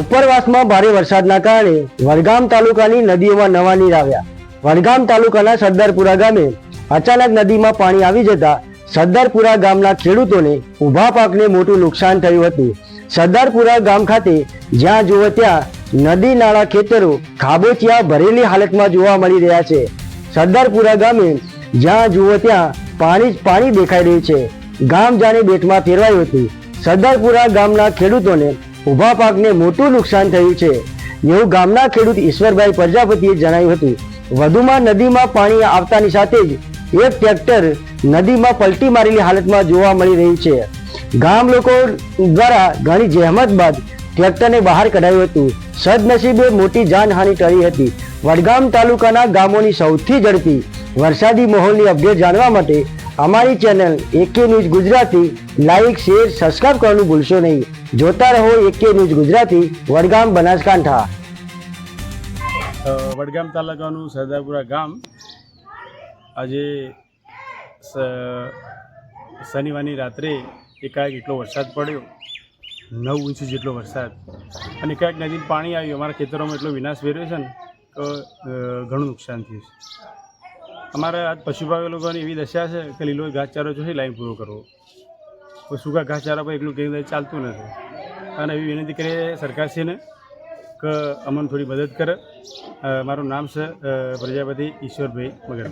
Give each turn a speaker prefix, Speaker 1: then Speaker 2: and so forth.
Speaker 1: ઉપરવાસમાં ભારે વરસાદના કારણે વડગામ તાલુકાની નદીઓમાં નવા નીર આવ્યા. વડગામ તાલુકાના સરદારપુરા ગામે અચાનક નદીમાં પાણી આવી જતા સરદારપુરા ગામના ખેડૂતોને ઊભા પાકને મોટું નુકસાન થયું હતું. સરદારપુરા ગામ ખાતે જ્યાં જુઓ ત્યાં નદી નાળા ખેતરો ખાબોચિયા ભરેલી હાલતમાં જોવા મળી રહ્યા છે. સરદારપુરા ગામે જ્યાં જુઓ ત્યાં પાણી જ પાણી દેખાઈ રહ્યું છે. ગામ જાણે બેટમાં ફેરવાયું હતું. સરદારપુરા ગામના ખેડૂતોને ઊભા પાકને મોટું નુકસાન થયું છે. એવું ગામના ખેડૂત ઈશ્વરભાઈ પ્રજાપતિએ જણાવ્યું હતું, વધુમાં નદીમાં પાણી આવતાની સાથે જ એક ટ્રેક્ટર નદીમાં પલટી મારેલી હાલતમાં જોવા મળી રહ્યું છે. ગામ લોકો દ્વારા ઘણી જહેમત બાદ ટ્રેક્ટરને બહાર કઢાયું હતું. સદનસીબે મોટી જાનહાનિ ટળી હતી. વડગામ તાલુકાના ગામોની સૌથી ઝડપી વરસાદી માહોલની અપડેટ જાણવા માટે અમારી channel AK news Gujarati like, share, subscribe કરવાનું ભૂલશો નહીં. જોતા રહો એકે ન્યૂઝ ગુજરાતી, વડગામ બનાસકાંઠા.
Speaker 2: વડગામ તાલુકાનું સરદારપુરા ગામ આજે શનિવારની રાત્રે એકાએક એટલો વરસાદ પડ્યો. નવ ઇંચ જેટલો વરસાદ. અને એકાએક નદીમાં પાણી આવ્યું. અમારા ખેતરોમાં એટલો વિનાશ વેર્યો છે ને ઘણું નુકસાન થયું છે. અમારા આજ પશુપાલક લોકોની એવી દશા છે કે લીલો ઘાસચારો જોઈ લાઈન પૂરો કરવો. કોઈ સૂકા ઘાસચારા પર એકલું કંઈ ચાલતું નથી. અને એવી વિનંતી કરીએ સરકારશ્રીને કે અમને થોડી મદદ કરે. મારું નામ છે પ્રજાપતિ ઈશ્વરભાઈ મગર